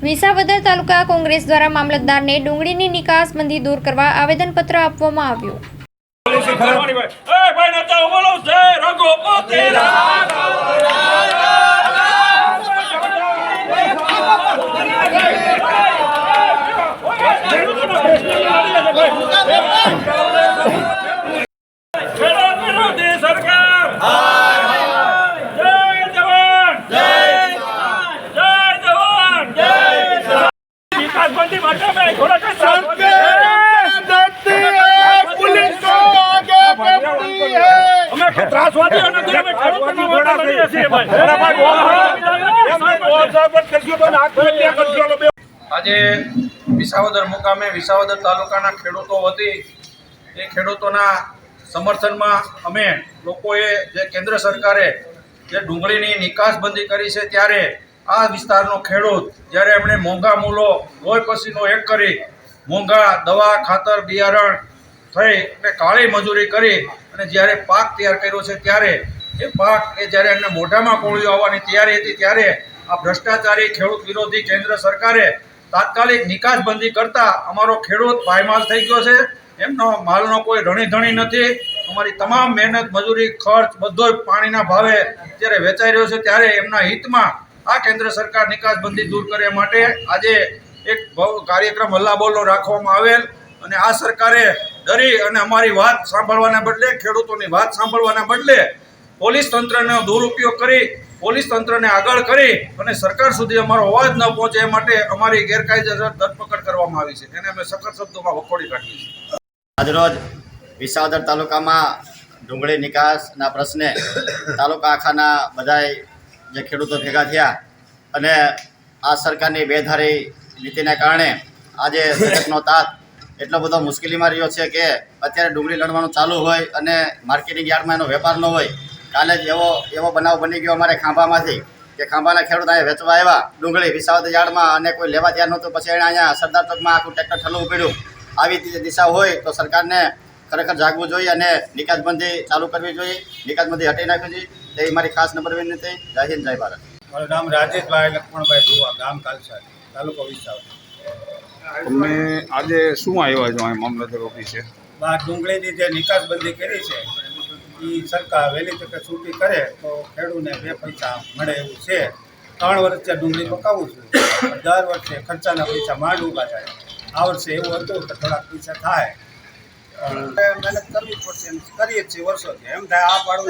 વિસાવદર તાલુકા કોંગ્રેસ દ્વારા મામલતદારને ડુંગળીની નિકાસબંધી દૂર કરવા આવેદનપત્ર આપવામાં આવ્યું નેતા બોલો જય રઘુપતિ ખેડૂત વિરોધી સરકાર જય જવાન જય જવાન વિકાસબંધી માટે અમે થોડાક જ સાથ અમે ત્રાસવાદીઓ નથી અમે ખેડૂતોના માટે લડીએ છીએ ભાઈ. આજે વિસાવદર મુકામે વિસાવદર તાલુકાના ખેડૂતો વતી એ ખેડૂતોના સમર્થનમાં અમે લોકોએ જે કેન્દ્ર સરકારે જે ડુંગળીની નિકાસબંધી કરી છે ત્યારે આ વિસ્તારનો ખેડૂત જ્યારે એમણે મોંઘા મૂલો લોહી પસીનો એક કરી મોંઘા દવા ખાતર બિયારણ થઈ અને કાળી મજૂરી કરી અને જ્યારે પાક તૈયાર કર્યો છે ત્યારે એ પાક એ જ્યારે એમને મોઢામાં કોળીઓ આવવાની તૈયારી હતી ત્યારે આ ભ્રષ્ટાચારી, ખેડૂત વિરોધી કેન્દ્ર સરકારે તાત્કાલિક નિકાસબંધી કરતા અમારો ખેડૂત પાયમાલ થઈ ગયો છે. એમનો માલનો કોઈ રણીધણી નથી. અમારી તમામ મહેનત, મજૂરી, ખર્ચ બધો જ પાણીના ભાવે જ્યારે વેચાઈ રહ્યો છે. ત્યારે એમના હિતમાં આ કેન્દ્ર સરકાર નિકાસબંધી દૂર કરે માટે આજે એક કાર્યક્રમ હલ્લાબોલો રાખવામાં આવેલ અને આ સરકારે ડરી અને અમારી વાત સાંભળવાના બદલે, ખેડૂતોની વાત સાંભળવાના બદલે પોલીસ તંત્રનો દુરુપયોગ કરી, પોલીસ તંત્રને આગળ કરી અને સરકાર સુધી અમારો અવાજ ન પહોંચે એ માટે અમારી ગેરકાયદેસર ધરપકડ કરવામાં આવી છે. એને અમે સખત શબ્દોમાં વખોડી કાઢીએ છીએ. આજરોજ વિસાવદર તાલુકામાં ડુંગળી નિકાસના પ્રશ્ને તાલુકા આખાના બધાય જે ખેડૂતો ભેગા થયા અને આ સરકારની બેધારી નીતિને કારણે આજે સડકનો તાત એટલો બધો મુશ્કેલીમાં રહ્યો છે કે અત્યારે ડુંગળી લણવાનું ચાલુ હોય અને માર્કેટિંગ યાર્ડમાં એનો વેપાર ન હોય, કાલે જ એવો એવો બનાવ બની ગયો અમારે ખાંભામાંથી કે ખાંભાના ખેડૂત અહીંયા વેચવા આવ્યા, ડુંગળી વિસાવદ યાર્ડમાં અને કોઈ લેવા તૈયાર નહોતું, પછી એણે અહીંયા સરદાર ચોકમાં આખું ટ્રેક્ટર ઠલવું પડ્યું. આવી દિશા હોય તો સરકારને ખરેખર જાગવું જોઈએ અને નિકાસબંધી ચાલુ કરવી જોઈએ, નિકાસબંધી હટી નાખવી જોઈએ. તેવી મારી ખાસ નંબર વિનંતી. જય હિન્દ, જય ભારત. મારું નામ રાજેશભાઈ લક્ષ્મણભાઈ ધુવા, ગામ કાલસા તાલુકો વિસાવદર તમે આજે શું આવ્યા છો અહીં મામલતદાર ઓફિસે? બહાર ડુંગળીની જે નિકાસબંધી કરી છે, એ સરકાર વહેલી તકે છૂટી કરે તો ખેડૂતને બે પૈસા મળે એવું છે. ત્રણ વર્ષ ત્યાં ડુંગળી પકાવું છું. દર વર્ષે ખર્ચાના પૈસા માંડ ઊભા થાય. આ વર્ષે એવું હતું કે થોડાક પૈસા થાય. મહેનત કરવી પડશે એમ કરીએ છીએ વર્ષોથી. એમ થાય આ પાડું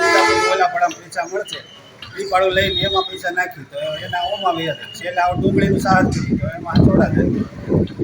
ઓલા પૈસા મળશે. એ લઈને એમાં પૈસા નાખી તો એના ઓમાં વ્યાજ છેલ્લે આવું ડુંગળીનું કરી તો એમાં થોડા જાય